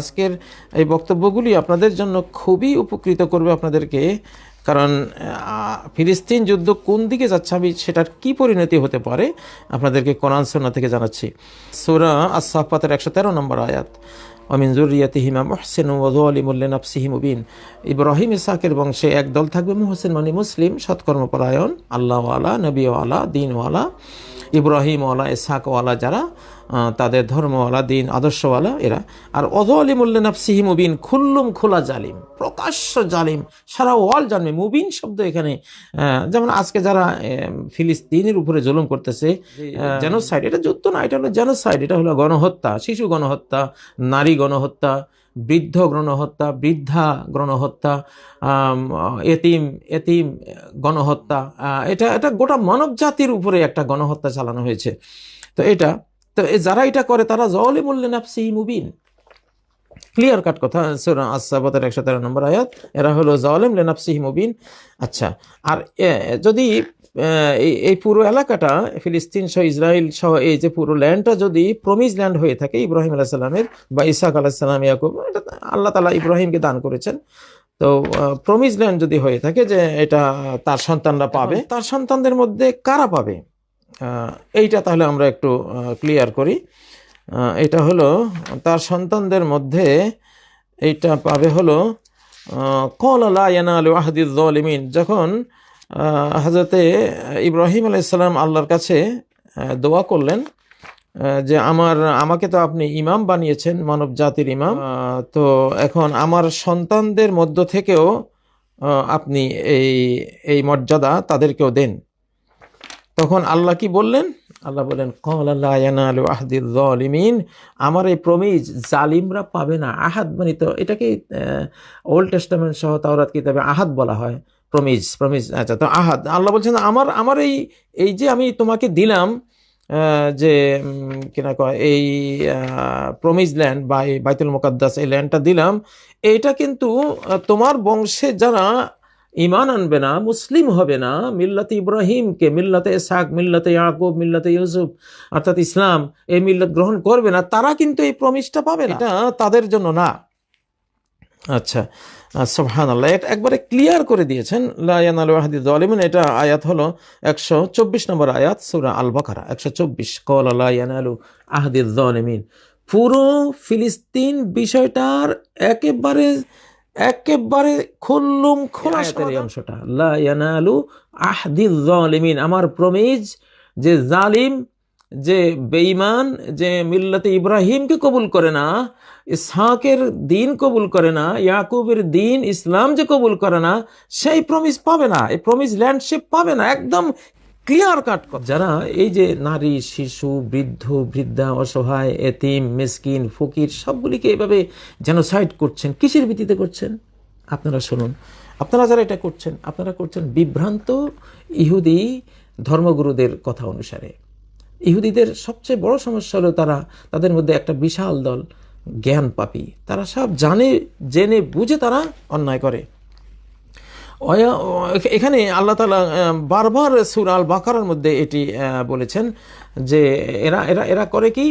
আজকের এই বক্তব্যগুলি আপনাদের জন্য খুবই উপকৃত করবে আপনাদেরকে। কারণ ফিলিস্তিন যুদ্ধ কোন দিকে যাচ্ছে আমি সেটার কি পরিণতি হতে পারে আপনাদেরকে কোরআন সোনা থেকে জানাচ্ছি। সুরা আসাফাতের একশো তেরো নম্বর আয়াত। অমিন জুরিয়াতিহিমা মোহসেন ওয়ালিমুল্লেন আফসিহি মুবিন। ইব্রাহিম ইসাকের বংশে এক দল থাকবে, মোহসেন মানে মুসলিম, সৎকর্মপরায়ণ, আল্লাহওয়ালা, নবীওয়ালা, দিনওয়ালা। ইব্রাহিমওয়ালা ইসাকওয়ালা যারা তাদের ধর্মওয়ালা দিন আদর্শওয়ালা এরা। আর অজলিমুল্লে নাফসিহি মুবিন খুল্লুম খোলা জালিম প্রকাশ্য জালিম সারা ওয়াল জানবে। মুবিন শব্দ এখানে আহ, যেমন আজকে যারা ফিলিস্তিনের উপরে জুলুম করতেছে জেনোসাইড এটা যুদ্ধ না এটা হলো জেনোসাইড এটা হলো গণহত্যা শিশু গণহত্যা নারী গণহত্যা বৃদ্ধ গণহত্যা, বৃদ্ধা গণহত্যা এতিম এতিম গণহত্যা এটা এটা গোটা মানব জাতির উপরে একটা গণহত্যা চালানো হয়েছে। তো এটা, তো যারা এটা করে তারা জলে মূল্যে নাফসি মুবিন। ক্লিয়ার কাট কথা আসাবাতের একশো তেরো নম্বর আয়াত, এরা হলো জালেম লেনাফসিহি মুবিন। আচ্ছা আর যদি এই- পুরো এলাকাটা ফিলিস্তিন সহ ইসরায়েল সহ এই যে পুরো ল্যান্ডটা যদি প্রমিজ ল্যান্ড হয়ে থাকে ইব্রাহিম আলাহ সাল্লামের বা ইসাক আলাহ সাল্লাম ইয়াকুব এটা আল্লাহ তালা ইব্রাহিমকে দান করেছেন। তো প্রমিজ ল্যান্ড যদি হয়ে থাকে যে এটা তার সন্তানরা পাবে তার সন্তানদের মধ্যে কারা পাবে? এইটা তাহলে আমরা একটু ক্লিয়ার করি। এটা হলো তার সন্তানদের মধ্যে এইটা পাবে হলো কল আল্লাহ ইয়ানাল ওয়াহদিদ জলিমিন যখন হজরতে ইব্রাহিম আলাইসাল্লাম আল্লাহর কাছে দোয়া করলেন যে আমার, আমাকে তো আপনি ইমাম বানিয়েছেন, মানব জাতির ইমাম। তো এখন আমার সন্তানদের মধ্য থেকেও আপনি এই এই মর্যাদা তাদেরকেও দেন। তখন আল্লাহ কি বললেন? আল্লাহ বললেন জালিমিন আমার এই প্রমিজ জালিমরা পাবে না। আহাদ মানে তো এটাকে ওল্ড টেস্টামেন্ট সহ তাওরাত কিতাবে আহাদ বলা হয়। প্রমিজ প্রমিজ আচ্ছা তো আহাদ, আল্লাহ বলছেন, আমার আমার এই এই যে আমি তোমাকে দিলাম যে কিনা কয়, এই প্রমিজ ল্যান্ড বা এই বাইতুল মোকাদ্দাস, এই ল্যান্ডটা দিলাম এইটা কিন্তু তোমার বংশে যারা ইমান আনবে না, মুসলিম হবে না, মিল্লাতে ইব্রাহিমকে, মিল্লাতে ইসাক মিল্লাতে ইয়াকুব, মিল্লাতে ইউসুফ, অর্থাৎ ইসলাম, এই মিল্লাত গ্রহণ করবে না, তারা কিন্তু এই প্রমিজটা পাবে না। তাদের জন্য না। আচ্ছা। সোহান আল্লাহ এটা একবারে ক্লিয়ার করে দিয়েছেন। লায়ান আল ওয়াহাদিদ আলিমিন এটা আয়াত হলো একশো চব্বিশ নম্বর আয়াত সুরা আল বাকারা একশো চব্বিশ। কল আলায়ান আলু আহদিদ আলিমিন পুরো ফিলিস্তিন বিষয়টার একেবারে একেবারে খুল্লুম খোলা এই অংশটা লা ইয়ানালু আহদিল জালিমিন আমার প্রমিজ যে জালিম যে বেঈমান যে মিল্লাতে ইব্রাহিমকে কবুল করে না ইসহাকের দিন কবুল করে না, ইয়াকুবের দিন ইসলাম যে কবুল করে না, সেই প্রমিস পাবে না, এই প্রমিস ল্যান্ডশিপ পাবে না, একদম ক্লিয়ার কাট যারা এই যে নারী, শিশু, বৃদ্ধ, বৃদ্ধা, অসহায়, এতিম, মিসকিন, ফকির, সবগুলিকে এভাবে জেনোসাইড করছেন, কিসের ভিত্তিতে করছেন? আপনারা শুনুন। আপনারা যারা এটা করছেন, আপনারা করছেন বিভ্রান্ত ইহুদি ধর্মগুরুদের কথা অনুসারে। ইহুদিদের সবচেয়ে বড় সমস্যা হলো তারা, তাদের মধ্যে একটা বিশাল দল জ্ঞান পাপী। তারা সব জানে, জেনে, বুঝে তারা অন্যায় করে। এখানে আল্লাহ তালা বারবার সুর আল বাকারার মধ্যে এটি বলেছেন যে এরা এরা এরা করে কি?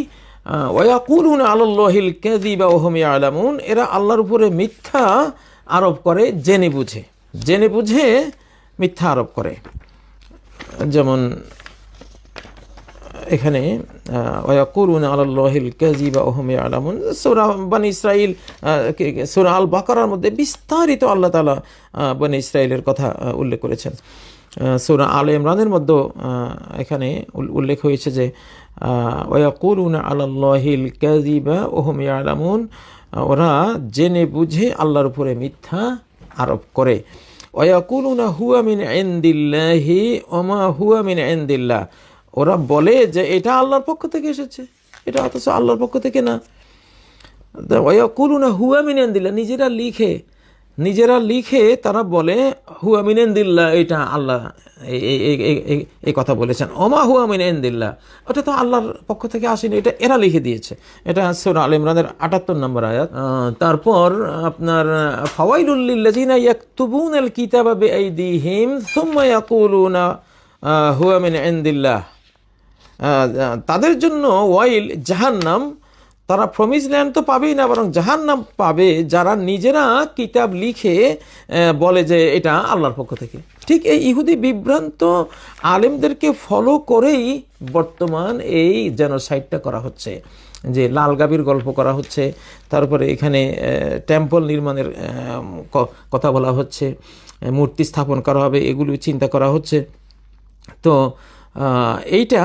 ওয়াকুলুন আল্লাহিল কেদিবা ওহম আলামুন এরা আল্লাহর উপরে মিথ্যা আরোপ করে, জেনে বুঝে। জেনে বুঝে মিথ্যা আরোপ করে। যেমন এখানে ওয়াকুলুন আল্লাহিল কাজিবা ওহম আলামুন সূরা বানি ইসরাইল সূরা আল বাকারার মধ্যে বিস্তারিত আল্লাহ আহ, বনি ইসরাইলের কথা উল্লেখ করেছেন। সূরা আল ইমরানের মধ্যে এখানে উল- উল্লেখ হয়েছে যে ওয়াকুলুন আল্লাহিল কাজিবা ওহম আলামুন ওরা জেনে বুঝে আল্লাহর উপরে মিথ্যা আরোপ করে। ওয়াকুলুনা হুয়া মিন ইনদিল্লাহি ওমা হুয়া মিন ইনদিল্লাহ। ওরা বলে যে এটা আল্লাহর পক্ষ থেকে এসেছে। এটা অথচ আল্লাহর পক্ষ থেকে না। ওয়াকুলুনা হুয়া মিন ইনদিল্লাহ নিজেরা লিখে নিজেরা লিখে তারা বলে, হুয়া মিন ইনদিল্লাহ এটা আল্লাহ এই- কথা বলেছেন। ওমা হুয়া মিন ইনদিল্লাহ ওটা তো আল্লাহর পক্ষ থেকে আসেনি, এটা এরা লিখে দিয়েছে। এটা সূরা আল ইমরানের আটাত্তর নম্বর আয়াত। তারপর আপনার ফাওয়াইলুল্লিল্লাযিনা ইয়াকতুবুনাল কিতাবা বিআইদিহিম, সুম্মা ইয়াকুলুনা হুয়া মিন ইনদিল্লাহ তাদের জন্য ওয়াইল জাহান্নাম, তারা প্রমিস ল্যান্ড তো পাবেই না, বরং জাহান্নাম পাবে, যারা নিজেরা কিতাব লিখে বলে যে এটা আল্লাহর পক্ষ থেকে। ঠিক এই ইহুদি বিভ্রান্ত আলেমদেরকে ফলো করেই বর্তমান এই জেনোসাইডটা করা হচ্ছে। যে লাল গাবির গল্প করা হচ্ছে, তারপরে এখানে টেম্পল নির্মাণের কথা বলা হচ্ছে, মূর্তি স্থাপন করা হবে, এগুলো চিন্তা করা হচ্ছে। তো এইটা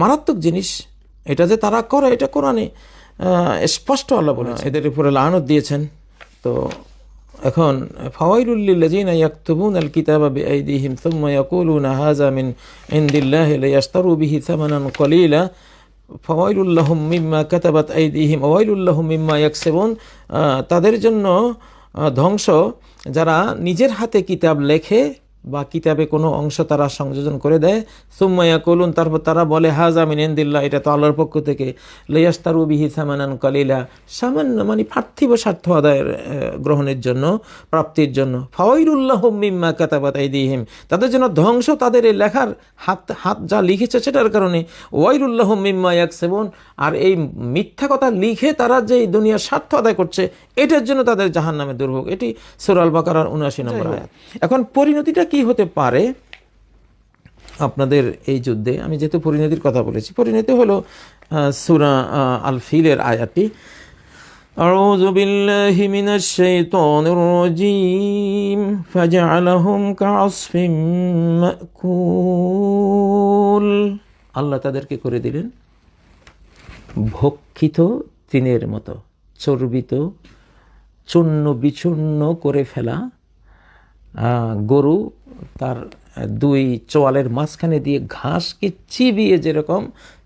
মারাত্মক জিনিস। এটা যে তারা করে, এটা কোরআনে স্পষ্ট আল্লাহ বলে এদের উপরে লানত দিয়েছেন। তো এখন ফাওয়াইলুল্লিল্লাযিনা ইয়াকতুবুনা আল কিতাবা বিআইদিহিম থুম্মা ইয়াকুলুনা হাযা ইনদিল্লাহি লিয়াশতারু বিহি থামানান কলিলা। মিম্মা আইদিহিম তাদের জন্য ধ্বংস, যারা নিজের হাতে কিতাব লেখে বা কিতাবে কোনো অংশ তারা সংযোজন করে দেয়। সুম্মাইয়া কলুন তারপর তারা বলে হাজা মিনেন্দিল্লা এটা তো আল্লাহর পক্ষ থেকে। লেয়াস্তারু বিহি সামানান কালিলা সামান্য মানে পার্থিব স্বার্থ আদায়ের গ্রহণের জন্য প্রাপ্তির জন্য। ফাওয়াইরুল্লাহ মিম্মা কাতাবাত আইদিহিম তাদের জন্য ধ্বংস তাদের এই লেখার হাত হাত যা লিখেছে সেটার কারণে। ওয়াইরুল্লাহ মিম্মা এক সেবন আর এই মিথ্যা কথা লিখে তারা যে এই দুনিয়ার স্বার্থ আদায় করছে এটার জন্য তাদের জাহান নামে দুর্ভোগ। এটি সুরাল বাকারার উনআশি নম্বর। এখন পরিণতিটা কি হতে পারে আপনাদের এই যুদ্ধে আমি যেহেতু পরিণতির কথা বলেছি পরিণতি হলো আহ, সূরা আহ, আল ফিলের আয়াতটি أعوذ بالله من الشيطان الرجيم فجعلهم كعصف مأكول আল্লাহ তাদেরকে করে দিলেন ভক্ষিত তৃণের মতো চর্বিত চূর্ণ বিচূর্ণ করে ফেলা আহ, গরু তার দুই চোয়ালের মাঝখানে দিয়ে ঘাসকে চিবিয়ে যেরকম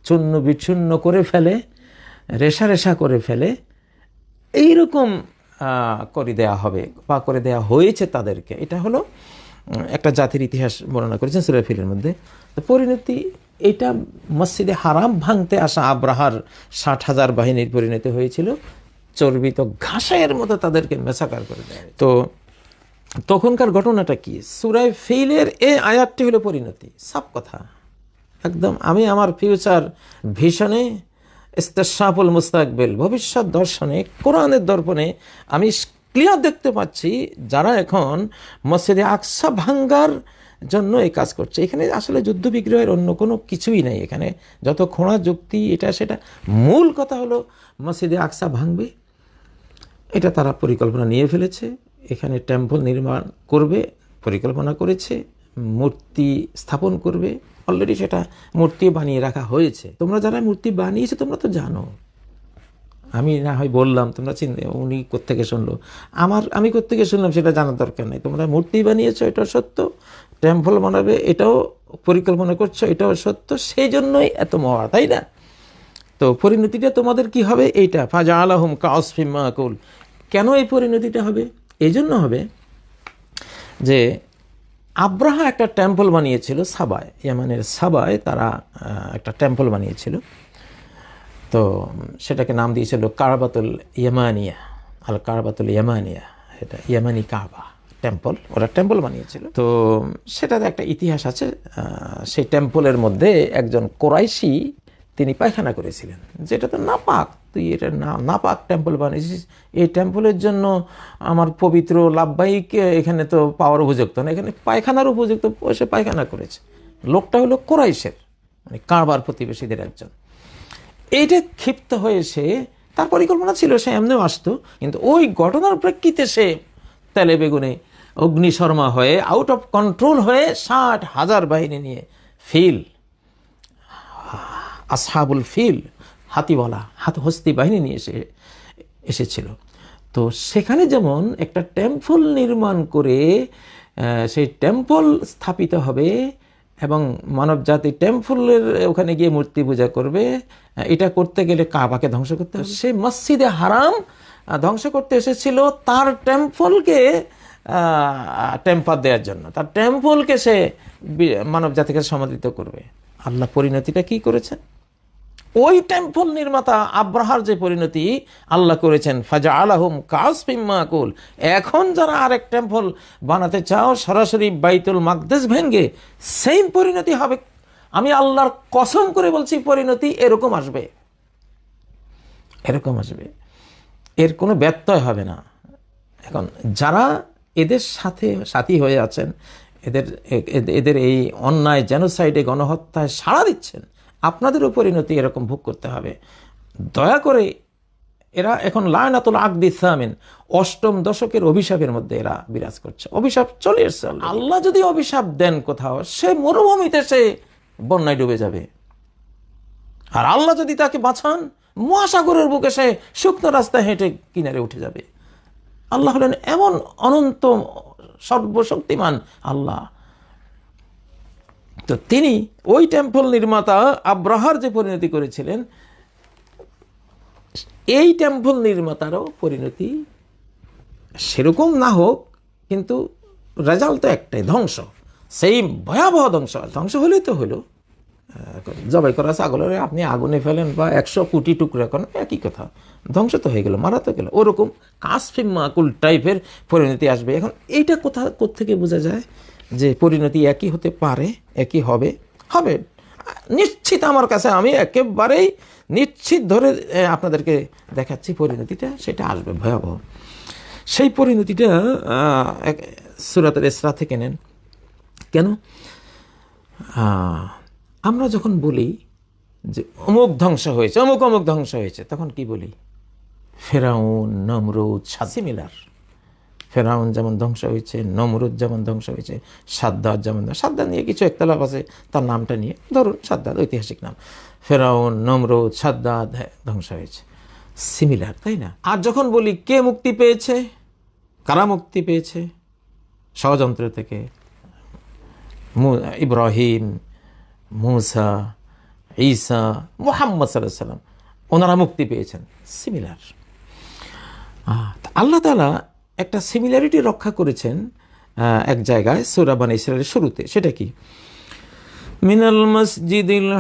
চূর্ণ বিচ্ছুন্ন করে ফেলে, রেশা রেশা করে ফেলে, এইরকম করে দেয়া হবে, বা করে দেয়া হয়েছে তাদেরকে। এটা হলো একটা জাতির ইতিহাস বর্ণনা করেছেন সুরাফিলের মধ্যে। তো পরিণতি, এটা মসজিদে হারাম ভাঙতে আসা আব্রাহার ষাট হাজার বাহিনীর পরিণতি হয়েছিল। চর্বিত ঘাসের মতো তাদেরকে মেসাকার করে দেয় তো তখনকার ঘটনাটা কি? সুরায় ফেইলের এই আয়াতটি হলো পরিণতি। সব কথা। একদম আমি আমার ফিউচার ভিশনে ইস্তেশাফুল মুস্তাকবেল, ভবিষ্যৎ দর্শনে, কোরআনের দর্পণে আমি ক্লিয়ার দেখতে পাচ্ছি যারা এখন মসজিদে আকসা ভাঙ্গার জন্য এই কাজ করছে। এখানে আসলে যুদ্ধ বিগ্রহের অন্য কোনো কিছুই নেই এখানে। যত খোঁড়া যুক্তি, এটা সেটা মূল কথা হলো মসজিদে আকসা ভাঙবে। এটা তারা পরিকল্পনা নিয়ে ফেলেছে। এখানে টেম্পল নির্মাণ করবে, পরিকল্পনা করেছে, মূর্তি স্থাপন করবে। অলরেডি সেটা মূর্তি বানিয়ে রাখা হয়েছে। তোমরা যারা মূর্তি বানিয়েছে, তোমরা তো জানো। আমি না হয় বললাম, তোমরা চিন্তা উনি কোত্থেকে শুনলো? আমার, আমি কোত্থেকে শুনলাম, সেটা জানার দরকার নেই। তোমরা মূর্তি বানিয়েছো, এটাও সত্য। টেম্পল বানাবে, এটাও পরিকল্পনা করছ, এটাও সত্য। সেই জন্যই এত মহা, তাই না? তো পরিণতিটা তোমাদের কি হবে? এইটা ফাজা আলাহম মাকুল। কেন এই পরিণতিটা হবে? এই জন্য হবে যে আব্রাহা একটা টেম্পল বানিয়েছিল সাবায়। ইয়ামানের সাবায় তারা একটা টেম্পল বানিয়েছিল। তো সেটাকে নাম দিয়েছিল কারবাতুল ইয়ামানিয়া আল কারবাতুল ইয়ামানিয়া। এটা ইয়ামানি কাবা টেম্পল ওরা টেম্পল বানিয়েছিল। তো সেটাতে একটা ইতিহাস আছে সেই টেম্পলের মধ্যে একজন কোরাইশি তিনি পায়খানা করেছিলেন। যেটা তো নাপাক। তুই এটা না, নাপাক টেম্পল বানিয়েছিস। এই টেম্পলের জন্য আমার পবিত্র লাভবাহিক এখানে তো পাওয়ার উপযুক্ত না। এখানে পায়খানার উপযুক্ত সে পায়খানা করেছে। লোকটা হলো কোরাইশের মানে কারবার প্রতিবেশীদের একজন। এইটা ক্ষিপ্ত হয়ে সে, তার পরিকল্পনা ছিল সে এমনিও আসতো, কিন্তু ওই ঘটনার প্রেক্ষিতে সে তেলে বেগুনে অগ্নিশর্মা হয়ে আউট অফ কন্ট্রোল হয়ে ষাট হাজার বাহিনী নিয়ে ফিল আসহাবুল ফিল হাতিওয়ালা হাত হস্তি বাহিনী নিয়ে এসে, এসেছিল। তো সেখানে যেমন একটা টেম্পল নির্মাণ করে সেই টেম্পল স্থাপিত হবে এবং মানব জাতি টেম্পলের ওখানে গিয়ে মূর্তি পূজা করবে এটা করতে গেলে কাবাকে ধ্বংস করতে হবে। সে মসজিদে হারাম ধ্বংস করতে এসেছিল তার টেম্পলকে টেম্পার দেওয়ার জন্য। তার টেম্পলকে সে মানব জাতিকে সমাদৃত করবে। আল্লাহ পরিণতিটা কি করেছেন? ওই টেম্পল নির্মাতা আব্রাহার যে পরিণতি আল্লাহ করেছেন ফাজা আলাহুম কাসপিম্মাকুল এখন যারা আরেক টেম্পল বানাতে চাও, সরাসরি বাইতুল মাকদেস ভেঙ্গে সেম পরিণতি হবে। আমি আল্লাহর কসম করে বলছি, পরিণতি এরকম আসবে। এরকম আসবে। এর কোনো ব্যত্যয় হবে না। এখন যারা এদের সাথে, সাথী হয়ে আছেন, এদের এদের এই অন্যায় জেনোসাইডে গণহত্যায় সাড়া দিচ্ছেন আপনাদেরও পরিণতি এরকম ভোগ করতে হবে। দয়া করে এরা এখন লায়নাতুল আকদি সামিন, অষ্টম দশকের অভিশাপের মধ্যে এরা বিরাজ করছে। অভিশাপ চলে এসছে আল্লাহ যদি অভিশাপ দেন কোথাও, সে মরুভূমিতে সে বন্যায় ডুবে যাবে। আর আল্লাহ যদি তাকে বাঁচান, মহাসাগরের বুকে সে শুকনো রাস্তায় হেঁটে কিনারে উঠে যাবে। আল্লাহ হলেন এমন অনন্ত সর্বশক্তিমান আল্লাহ। তো তিনি ওই টেম্পল নির্মাতা আব্রাহার যে পরিণতি করেছিলেন, এই টেম্পল নির্মাতারও পরিণতি সেরকম না হোক, কিন্তু রেজাল্ট তো একটাই, ধ্বংস। সেই ভয়াবহ ধ্বংস। ধ্বংস হলেই তো হলো। জবাই করা ছাগলের, আপনি আগুনে ফেলেন বা একশো কোটি টুকরা করেন একই কথা। ধ্বংস তো হয়ে গেল মারা তো গেল ওরকম কাসফিম মাকুল টাইপের পরিণতি আসবে। এখন এইটা কোথা থেকে বোঝা যায়? যে পরিণতি একই হতে পারে, একই হবে হবে। নিশ্চিত আমার কাছে আমি একেবারেই নিশ্চিত ধরে আপনাদেরকে দেখাচ্ছি পরিণতিটা, সেটা আসবে ভয়াবহ। সেই পরিণতিটা সুরাতের ইসরা থেকে নেন। কেন? আমরা যখন বলি যে অমুক ধ্বংস হয়েছে, অমুক অমুক ধ্বংস হয়েছে, তখন কি বলি? ফেরাউন, নমরুদ সাসিমিলার ফেরাউন যেমন ধ্বংস হয়েছে নমরুদ যেমন ধ্বংস হয়েছে সাদ্দাদ যেমন সাদ্দাদ নিয়ে কিছু একতলাপ আছে তার নামটা নিয়ে ধরুন সাদ্দাদ ঐতিহাসিক নাম। ফেরাউন নমরুদ সাদ্দাদ হ্যাঁ, ধ্বংস হয়েছে। সিমিলার তাই না? আর যখন বলি কে মুক্তি পেয়েছে কারা মুক্তি পেয়েছে? ষড়যন্ত্র থেকে। ইব্রাহিম মুসা ঈসা মোহাম্মদ সাল্লাহ সাল্লাম ওনারা মুক্তি পেয়েছেন। সিমিলার আল্লাহ তালা একটা সিমিলারিটি রক্ষা করেছেন এক জায়গায় সুরাবান ইসরায়েলের শুরুতে। সেটা কি? মিনাল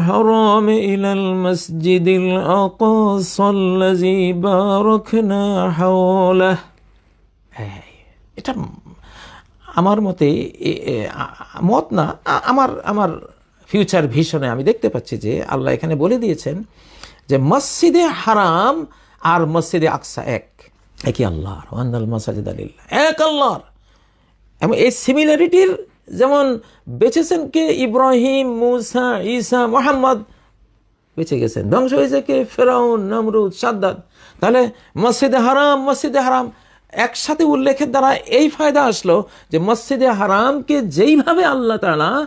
হরম ইলাল মসজিদিল আকসাল্লাযী বারাকনা হাওলাহ। এই, এটা আমার মতে মত না আমার আমার ফিউচার ভিশনে আমি দেখতে পাচ্ছি যে আল্লাহ এখানে বলে দিয়েছেন যে মসজিদে হারাম আর মসজিদে আকসা এক। একই আল্লাহর ওয়ান্দাল মাসাজিদ আলিল্লাহ এক আল্লাহর। এবং এই সিমিলারিটির যেমন বেঁচেছেন কে ইব্রাহিম, মুসা, ঈসা, মোহাম্মদ, বেঁচে গেছেন। ধ্বংস হয়েছে কে ফেরাউন, নমরুদ, সাদ্দাদ। তাহলে মসজিদে হারাম মসজিদে হারাম। একসাথে উল্লেখের দ্বারা এই ফায়দা আসলো যে মসজিদে হারামকে যেইভাবে আল্লাহ তাআলা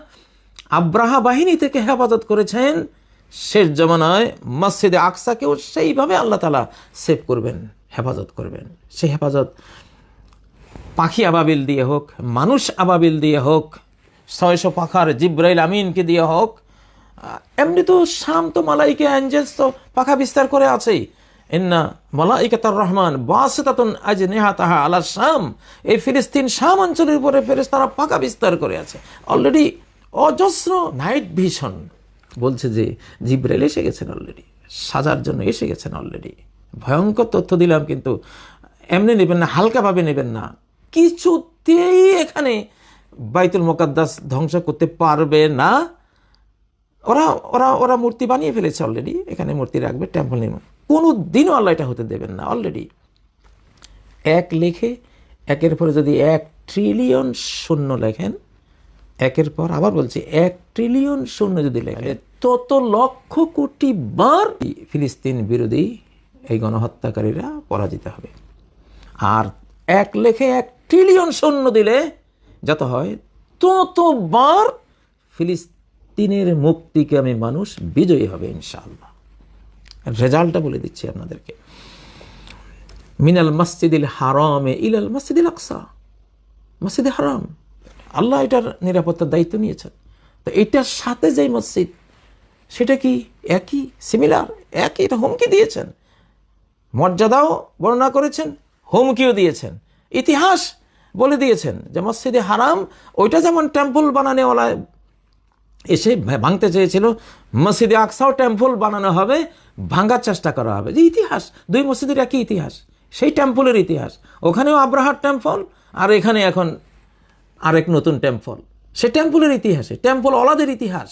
আব্রাহা বাহিনী থেকে হেফাজত করেছেন, শেষ জমানায় মসজিদে আকসাকেও সেইভাবে আল্লাহ তাআলা সেভ করবেন। হেফাজত করবেন। সেই হেফাজত পাখি আবাবিল দিয়ে হোক, মানুষ আবাবিল দিয়ে হোক, ছয়শো পাখার জিব্রাইল আমিনকে দিয়ে হোক এমনি তো শাম তো মালাইকে অ্যাঞ্জেলস তো পাখা বিস্তার করে আছেই। ইন্না মালাইকাতার রহমান বাসিতাতুন আজ নেহা তাহা আলা শাম। এই ফিলিস্তিন শাম অঞ্চলের উপরে ফেরেস তারা পাখা বিস্তার করে আছে। অলরেডি অজস্র নাইট ভিশন বলছে যে জিব্রাইল এসে গেছেন অলরেডি সাজার জন্য এসে গেছেন অলরেডি ভয়ঙ্কর তথ্য দিলাম কিন্তু এমনি নেবেন না হালকাভাবে নেবেন না। কিছুতেই এখানে বাইতুল মোকাদ্দাস ধ্বংস করতে পারবে না। ওরা ওরা ওরা মূর্তি বানিয়ে ফেলেছে অলরেডি এখানে মূর্তি রাখবে টেম্পল নির্মাণ। কোনো দিনও আল্লাহ এটা হতে দেবেন না অলরেডি এক লেখে একের পরে যদি এক ট্রিলিয়ন শূন্য লেখেন একের পর আবার বলছি এক ট্রিলিয়ন শূন্য যদি লেখেন তত লক্ষ কোটি বার ফিলিস্তিন বিরোধী এই গণহত্যাকারীরা পরাজিত হবে। আর এক লেখে এক ট্রিলিয়ন সৈন্য দিলে যত হয় ততবার ফিলিস্তিনের মুক্তিকামী মানুষ বিজয়ী হবে ইনশাআল্লাহ। রেজাল্টটা বলে দিচ্ছি আপনাদেরকে। মিনাল মসজিদিল হারামে ইলাল মসজিদিল আকসা। মসজিদে হারাম। আল্লাহ এটার নিরাপত্তার দায়িত্ব নিয়েছেন। তো এটার সাথে যে মসজিদ, সেটা কি একই? সিমিলার একই? এটা হুমকি দিয়েছেন? মর্যাদাও বর্ণনা করেছেন, হুমকিও দিয়েছেন। ইতিহাস বলে দিয়েছেন যে মসজিদে হারাম, ওইটা যেমন টেম্পল বানানেওয়ালা এসে ভাঙতে চেয়েছিল, মসজিদে আকসাও টেম্পল বানানো হবে, ভাঙার চেষ্টা করা হবে। যে ইতিহাস, দুই মসজিদের একই ইতিহাস, সেই টেম্পলের ইতিহাস। ওখানেও আব্রাহার টেম্পল, আর এখানে এখন আরেক নতুন টেম্পল। সে টেম্পলের ইতিহাসে, টেম্পল অলাদের ইতিহাস।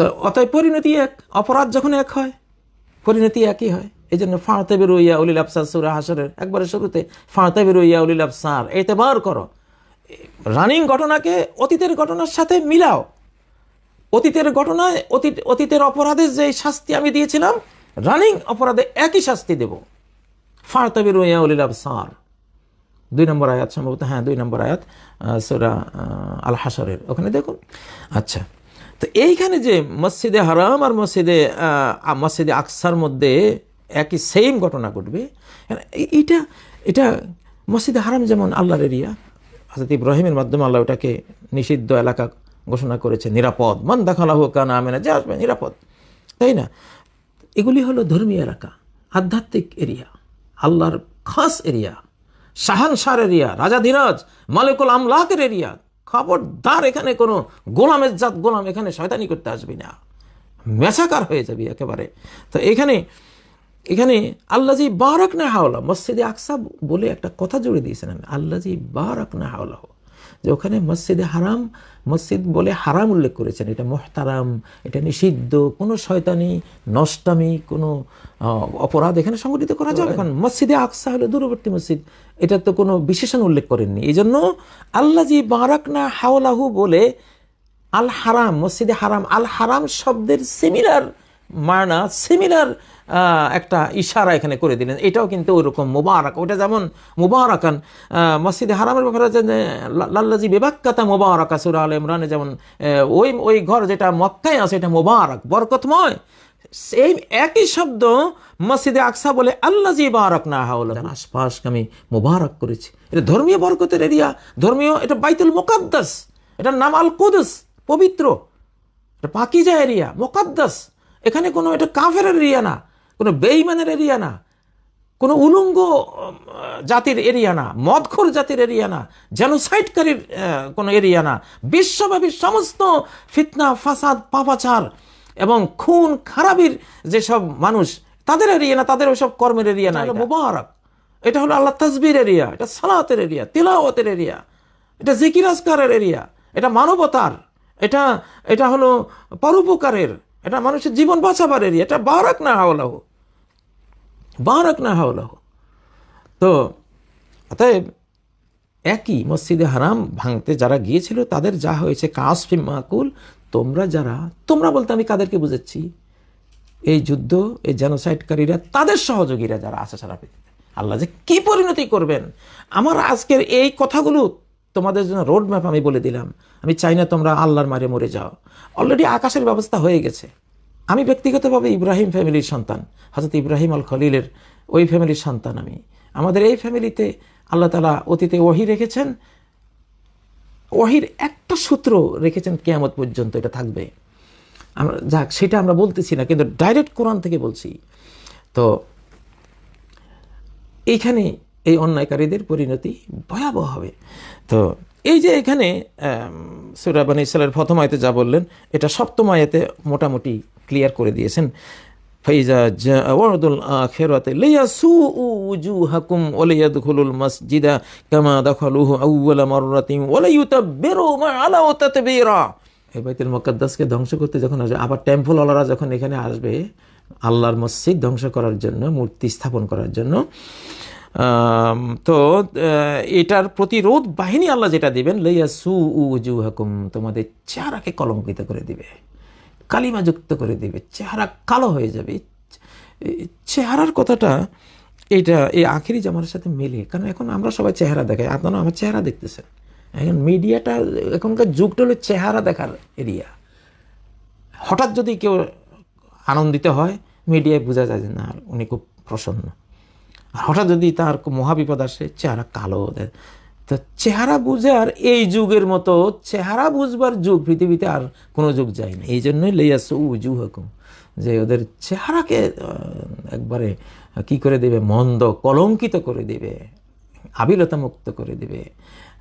তো অতএব পরিণতি এক, অপরাধ যখন এক হয়, পরিণতি একই হয়। এই জন্য ফাঁতে বেরোইয়া উলিল আফসার সুরা হাসরের একবারে শুরুতে ফাঁতে বেরোইয়া উলিল আফসার এতেবার করো। রানিং ঘটনাকে অতীতের ঘটনার সাথে মিলাও। অতীতের ঘটনায় অতীত, অতীতের অপরাধে যে শাস্তি আমি দিয়েছিলাম, রানিং অপরাধে একই শাস্তি দেব। ফাঁতে বেরোইয়া উলিল আফসার দুই নম্বর আয়াত সম্ভবত হ্যাঁ দুই নম্বর আয়াত সুরা আল হাসরের ওখানে দেখুন। আচ্ছা। তো এইখানে যে মসজিদে হারাম আর মসজিদে মসজিদে আকসার মধ্যে একই সেম ঘটনা ঘটবে। এ- এইটা, এটা মসজিদে হারাম যেমন আল্লাহর এরিয়া হাজরত ইব্রাহিমের মাধ্যমে আল্লাহ ওটাকে নিষিদ্ধ এলাকা ঘোষণা করেছে, নিরাপদ। মন মান দেখালাহু কানা আমেনা, যে আসবে, নিরাপদ। তাই না? এগুলি হলো ধর্মীয় এলাকা, আধ্যাত্মিক এরিয়া, আল্লাহর খাস এরিয়া, শাহানশার এরিয়া রাজাধিরাজ মালিকুল আমলাকের এরিয়া। খবরদার এখানে কোনো গোলামের জাত গোলাম এখানে শয়তানি করতে আসবি না। মেসাকার হয়ে যাবি একেবারে। তো এখানে এখানে আল্লাজি বারাক না হাওলা, মসজিদে আকসা বলে একটা কথা জুড়ে দিয়েছেন। আমি আল্লাজি বারাক না হাওলা যে ওখানে মসজিদে হারাম, মসজিদ বলে হারাম উল্লেখ করেছেন। এটা মোহতারাম, এটা নিষিদ্ধ, কোনো শয়তানি, নষ্টামি, কোনো অপরাধ এখানে সংগঠিত করা যাবে এখন মসজিদে আকসা হলো দূরবর্তী মসজিদ। এটা তো কোনো বিশেষণ উল্লেখ করেননি। এই জন্য আল্লাজি বারাক না হাওলাহু বলে, আল হারাম, মসজিদে হারাম, আল হারাম শব্দের সিমিলার মানা সিমিলার একটা ইশারা এখানে করে দিলেন। এটাও কিন্তু ওরকম মোবারক। ওটা যেমন মুবারাকান মসজিদে হারামের ব্যাপারে যে লাল্লাজি বেবাক্কাতা মুবারাকা সুরা আল ইমরানে, যেমন ওই ওই ঘর যেটা মক্কায় আছে, এটা মোবারক, বরকতময়। সেই একই শব্দ মসজিদে আকসা বলে আল্লাহ জি বারক না হাওলা আশপাশ আমি মোবারক করেছি। এটা ধর্মীয় বরকতের এরিয়া। ধর্মীয়, এটা বাইতুল মোকাদ্দাস। এটার নাম আল কুদস পবিত্র। এটা পাকিজা এরিয়া, মোকাদ্দাস। এখানে কোনো এটা কাফের এরিয়া না কোনো বেইমানের এরিয়া না কোনো উলঙ্গ জাতির এরিয়া না মদখোর জাতির এরিয়া না জেনোসাইডকারীর কোনো এরিয়া না। বিশ্বব্যাপী সমস্ত ফিতনা ফাসাদ পাপাচার এবং খুন খারাপির যেসব মানুষ তাদের এরিয়া না তাদের ওইসব কর্মের এরিয়া না এটা মুবারক। এটা হলো আল্লাহ তাজবির এরিয়া এটা সালাতের এরিয়া তিলাওয়াতের এরিয়া এটা জিকিরাজকারের এরিয়া এটা মানবতার এটা এটা হলো পরোপকারের এটা মানুষের জীবন বাঁচাবার এরিয়া। এটা বারাক না হাওলাহ। বারাক না হাওলাহ। তো, অতএব একই মসজিদে হারাম ভাঙতে যারা গিয়েছিল, তাদের যা হয়েছে, কাসফি মাকুল, তোমরা যারা, তোমরা বলতে আমি কাদেরকে বুঝাচ্ছি, এই যুদ্ধ, এই জেনোসাইডকারীরা তাদের সহযোগীরা যারা আছে সারা পৃথিবীতে। আল্লাহ যে কি পরিণতি করবেন? আমার আজকের এই কথাগুলো তোমাদের জন্য রোড ম্যাপ আমি বলে দিলাম। আমি চাই না তোমরা আল্লাহর মারে মরে যাও। অলরেডি আকাশের ব্যবস্থা হয়ে গেছে। আমি ব্যক্তিগতভাবে ইব্রাহিম ফ্যামিলির সন্তান। হজরত ইব্রাহিম আল খলিলের ওই ফ্যামিলির সন্তান আমি। আমাদের এই ফ্যামিলিতে আল্লাহ তালা অতীতে ওহি রেখেছেন। ওহির একটা সূত্র রেখেছেন কেয়ামত পর্যন্ত এটা থাকবে। আমরা যাক, সেটা আমরা বলতেছি না, কিন্তু ডাইরেক্ট কোরআন থেকে বলছি। তো এইখানে এই অন্যায়কারীদের পরিণতি ভয়াবহ হবে। তো এই যে এখানে সুরাবানী ইসলামের প্রথম আয়তে যা বললেন, এটা সপ্তম আয়াতে মোটামুটি ক্লিয়ার করে দিয়েছেন। ফাইজা ওয়ারদুল আখিরাতে লিয়াসুউ উজুহাকুম ওয়া লিয়াদখুলুল মাসজিদা কামা দাখালুহু আউওয়ালা মাররাতিন ওয়া লিয়ুতাব্বিরু মা আলাউ তাতবীরা। এই বাইতুল মুকাদ্দাসকে ধ্বংস করতে যখন আসবে, আবার টেম্পল ওয়ালারা যখন এখানে আসবে, আল্লাহর মসজিদ ধ্বংস করার জন্য, মূর্তি স্থাপন করার জন্য তো এটার প্রতিরোধ বাহিনী আল্লাহ যেটা দিবেন লইয়া সু উজু হাকুম তোমাদের চেহারাকে কলঙ্কিত করে দিবে, কালিমাযুক্ত করে দিবে, চেহারা কালো হয়ে যাবে। চেহারার কথাটা এটা এই আখেরি জামার সাথে মেলে, কারণ এখন আমরা সবাই চেহারা দেখাই, আপনারা আমার চেহারা দেখতেছেন। এখন মিডিয়াটা, এখনকার যুগটা হলো চেহারা দেখার এরিয়া। হঠাৎ যদি কেউ আনন্দিত হয়, মিডিয়ায় বোঝা যায় যে, না, উনি খুব প্রসন্ন। হঠাৎ যদি তার মহাবিপদ আসে, চেহারা কালো দেয় তো চেহারা বুঝার এই যুগের মতো চেহারা বুঝবার যুগ, পৃথিবীতে আর কোনো যুগ যায়নি এই জন্যই লেয়াস উজু হকুম যে ওদের চেহারাকে একবারে কি করে দেবে? মন্দ কলঙ্কিত করে দেবে আবিলতা মুক্ত করে দেবে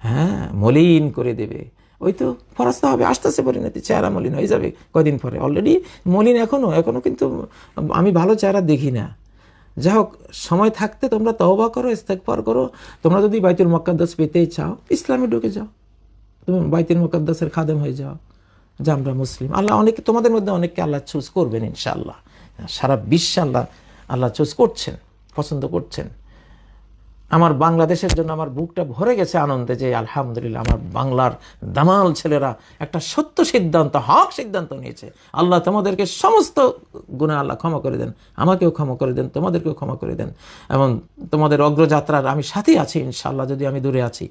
হ্যাঁ মলিন করে দেবে। ওই তো ফরাস্তা হবে আস্তে আস্তে পরিণতি, চেহারা মলিন হয়ে যাবে কদিন পরে। অলরেডি মলিন এখনও এখনও কিন্তু আমি ভালো চেহারা দেখি না। যাই হোক সময় থাকতে তোমরা তওবা করো ইস্তেকবার করো। তোমরা যদি বাইতুল মকাদ্দাস পেতে চাও, ইসলামে ঢুকে যাও। তুমি বাইতুল মকাদ্দাসের খাদেম হয়ে যাও। যে আমরা মুসলিম। আল্লাহ অনেকে, তোমাদের মধ্যে অনেককে আল্লাহ চুজ করবেন ইনশাআল্লাহ। সারা বিশ্বে আল্লাহ আল্লাহ চুজ করছেন, পছন্দ করছেন। আমার বাংলাদেশের জন্য আমার বুকটা ভরে গেছে আনন্দে যে, আলহামদুলিল্লাহ, আমার বাংলার দামাল ছেলেরা একটা সত্য সিদ্ধান্ত, হক সিদ্ধান্ত নিয়েছে। আল্লাহ তোমাদেরকে সমস্ত গুণে আল্লাহ ক্ষমা করে দেন। আমাকেও ক্ষমা করে দেন, তোমাদেরকেও ক্ষমা করে দেন। এবং তোমাদের অগ্রযাত্রার আমি সাথেই আছি ইনশাল্লাহ যদি আমি দূরে আছি।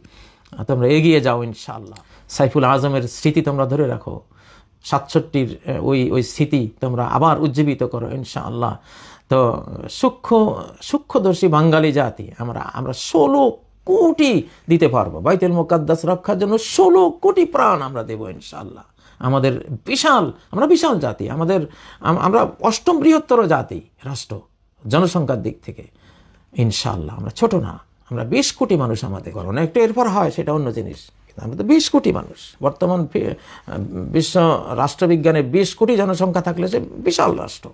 তোমরা এগিয়ে যাও, ইনশাআল্লাহ। সাইফুল আজমের স্মৃতি তোমরা ধরে রাখো। সাতষট্টির ওই ওই স্মৃতি তোমরা আবার উজ্জীবিত করো, ইনশাআল্লাহ। তো সূক্ষ্ম, সূক্ষ্মদর্শী বাঙালি জাতি, আমরা আমরা ষোলো কোটি দিতে পারব। বাইতুল মোকাদ্দাস রক্ষার জন্য ষোলো কোটি প্রাণ আমরা দেবো ইনশাল্লাহ আমাদের বিশাল, আমরা বিশাল জাতি, আমাদের আমরা অষ্টম বৃহত্তর জাতি রাষ্ট্র, জনসংখ্যার দিক থেকে। ইনশাল্লাহ আমরা ছোট না, আমরা বিশ কোটি মানুষ আমাদের করোনা একটু এরপর হয়, সেটা অন্য জিনিস আমরা তো বিশ কোটি মানুষ। বর্তমান বিশ্ব রাষ্ট্রবিজ্ঞানে বিশ কোটি জনসংখ্যা থাকলে সে বিশাল রাষ্ট্র।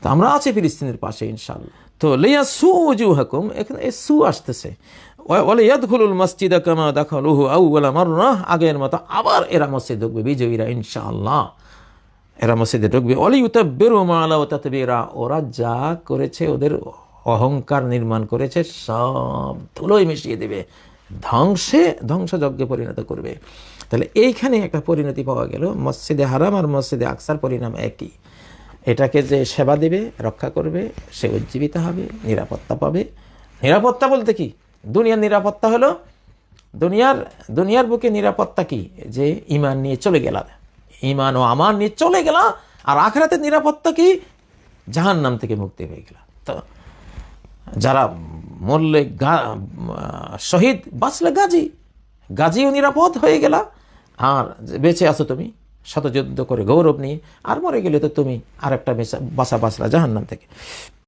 তো আমরা আছি ফিলিস্তিনের পাশে ইনশাল্লাহ তো লেয়া সু উজু হাকুম এখানে এই সু আসতেছে। ইয়াদখুলুল মসজিদ কামা দাখালুহু আউওয়ালা মাররা, আগের মতো আবার এরা মসজিদ ঢুকবে, বিজয়ীরা, ইনশাআল্লাহ। এরা মসজিদে ঢুকবে। অলি উতাব্বেরু মালা তাতবীরা, ওরা যা করেছে, ওদের অহংকার নির্মাণ করেছে, সব ধুলোই মিশিয়ে দেবে। ধ্বংসে, ধ্বংসযজ্ঞে পরিণত করবে। তাহলে এইখানে একটা পরিণতি পাওয়া গেল, মসজিদে হারাম আর মসজিদে আকসার পরিণাম একই। এটাকে যে সেবা দেবে, রক্ষা করবে, সে উজ্জীবিত হবে, নিরাপত্তা পাবে। নিরাপত্তা বলতে কি? দুনিয়ার নিরাপত্তা হলো, দুনিয়ার দুনিয়ার বুকে নিরাপত্তা কি? যে ইমান নিয়ে চলে গেলা। ইমান ও আমার নিয়ে চলে গেলা, আর আখরাতের নিরাপত্তা কি? জাহান নাম থেকে মুক্তি হয়ে গেলা। তো যারা মরলে শহীদ, বাঁচলে গাজী। গাজীও নিরাপদ হয়ে গেলা। আর বেঁচে আছো তুমি? শতযুদ্ধ করে গৌরব নিয়ে, আর মরে গেলে তো তুমি আর একটা বাসা বাঁচলা জাহান্নাম থেকে।